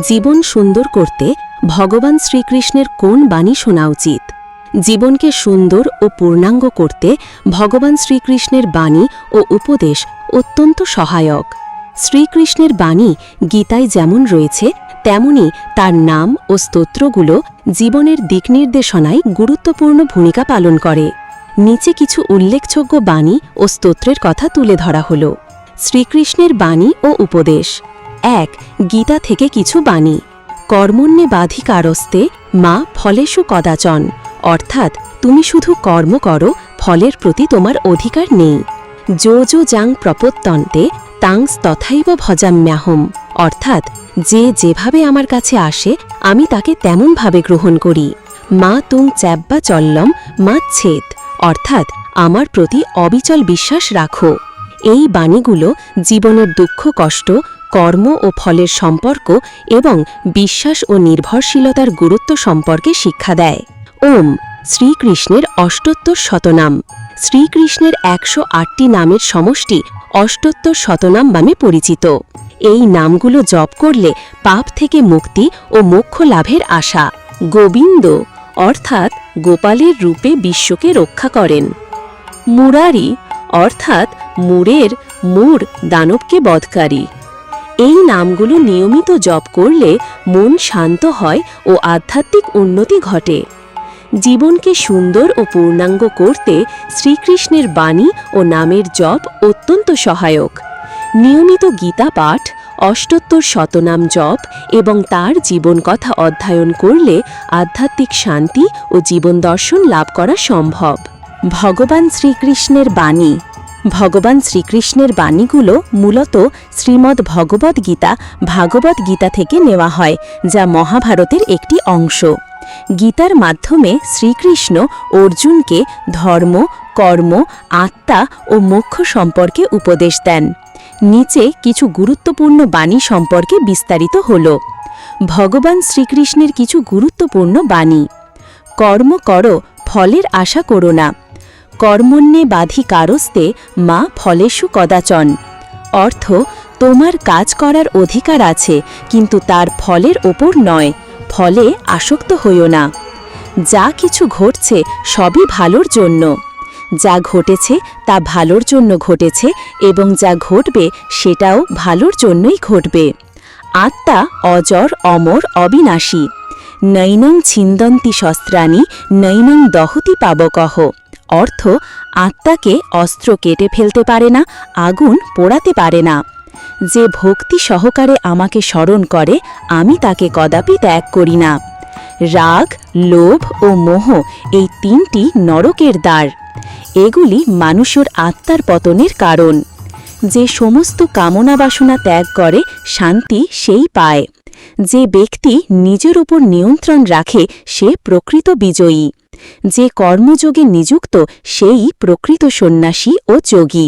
জীবন সুন্দর করতে ভগবান শ্রীকৃষ্ণের কোন বাণী শোনা উচিত? জীবনকে সুন্দর ও পূর্ণাঙ্গ করতে ভগবান শ্রীকৃষ্ণের বাণী ও উপদেশ অত্যন্ত সহায়ক। শ্রীকৃষ্ণের বাণী গীতায় যেমন রয়েছে, তেমনি তার নাম ও স্তোত্রগুলো জীবনের দিকনির্দেশনায় গুরুত্বপূর্ণ ভূমিকা পালন করে। নিচে কিছু উল্লেখযোগ্য বাণী ও স্তোত্রের কথা তুলে ধরা হল। শ্রীকৃষ্ণের বাণী ও উপদেশ এক, গীতা থেকে কিছু বাণী। কর্মণ্যে বাধিকারস্তে মা ফলেষু কদাচন। অর্থাৎ, তুমি শুধু কর্ম করো, ফলের প্রতি তোমার অধিকার নেই। যো যো যাং প্রপত্যন্তে তাংস তথাইব ভজাম্যাহম। অর্থাৎ, যে যেভাবে আমার কাছে আসে, আমি তাকে তেমনভাবে গ্রহণ করি। মা তুং চ্যাব্বা চল্লম মা ছেদ অর্থাৎ, আমার প্রতি অবিচল বিশ্বাস রাখো। এই বাণীগুলো জীবনের দুঃখ কষ্ট কর্ম ও ফলের সম্পর্ক এবং বিশ্বাস ও নির্ভরশীলতার গুরুত্ব সম্পর্কে শিক্ষা দেয়। ওম, শ্রীকৃষ্ণের অষ্টোত্তর শতনাম। শ্রীকৃষ্ণের একশো আটটি নামের সমষ্টি অষ্টোত্তর শতনাম নামে পরিচিত। এই নামগুলো জপ করলে পাপ থেকে মুক্তি ও মোক্ষ লাভের আশা গোবিন্দ, অর্থাৎ গোপালের রূপে বিশ্বকে রক্ষা করেন। মুরারি, অর্থাৎ মুরের, মুর দানবকে বধকারী। এই নামগুলো নিয়মিত জপ করলে মন শান্ত হয় ও আধ্যাত্মিক উন্নতি ঘটে। জীবনকে সুন্দর ও পূর্ণাঙ্গ করতে শ্রীকৃষ্ণের বাণী ও নামের জপ অত্যন্ত সহায়ক। নিয়মিত গীতা পাঠ, অষ্টোত্তর শতনাম জপ এবং তার জীবন কথা অধ্যয়ন করলে আধ্যাত্মিক শান্তি ও জীবন দর্শন লাভ করা সম্ভব। ভগবান শ্রীকৃষ্ণের বাণী ভগবান শ্রীকৃষ্ণের বাণীগুলো মূলত শ্রীমদ্ ভগবদ্ গীতা, ভাগবত গীতা থেকে নেওয়া হয়, যা মহাভারতের একটি অংশ। গীতার মাধ্যমে শ্রীকৃষ্ণ অর্জুনকে ধর্ম, কর্ম, আত্মা ও মোক্ষ সম্পর্কে উপদেশ দেন। নিচে কিছু গুরুত্বপূর্ণ বাণী সম্পর্কে বিস্তারিত হল। ভগবান শ্রীকৃষ্ণের কিছু গুরুত্বপূর্ণ বাণী। কর্ম করো, ফলের আশা করো না। কর্মণ্যে বাধি কারস্তে মা ফলেষু কদাচন। অর্থ, তোমার কাজ করার অধিকার আছে, কিন্তু তার ফলের ওপর নয়, ফলে আসক্ত হইও না। যা কিছু ঘটছে সবই ভালোর জন্য। যা ঘটেছে তা ভালোর জন্য ঘটেছে এবং যা ঘটবে সেটাও ভালোর জন্যই ঘটবে। আত্মা অজর, অমর, অবিনাশী। নৈনং ছিন্দন্তি শস্ত্রাণী, নৈনং দহতি পাবকহ অর্থ আত্মাকে অস্ত্র কেটে ফেলতে পারে না, আগুন পোড়াতে পারে না। যে ভক্তি সহকারে আমাকে স্মরণ করে, আমি তাকে কদাপি ত্যাগ করি না। রাগ, লোভ ও মোহ এই তিনটি নরকের দ্বার। এগুলি মানুষের আত্মার পতনের কারণ। যে সমস্ত কামনা বাসনা ত্যাগ করে, শান্তি সেই পায়। যে ব্যক্তি নিজের উপর নিয়ন্ত্রণ রাখে, সে প্রকৃত বিজয়ী। যে কর্মযোগে নিযুক্ত সেই প্রকৃত সন্ন্যাসী ও যোগী।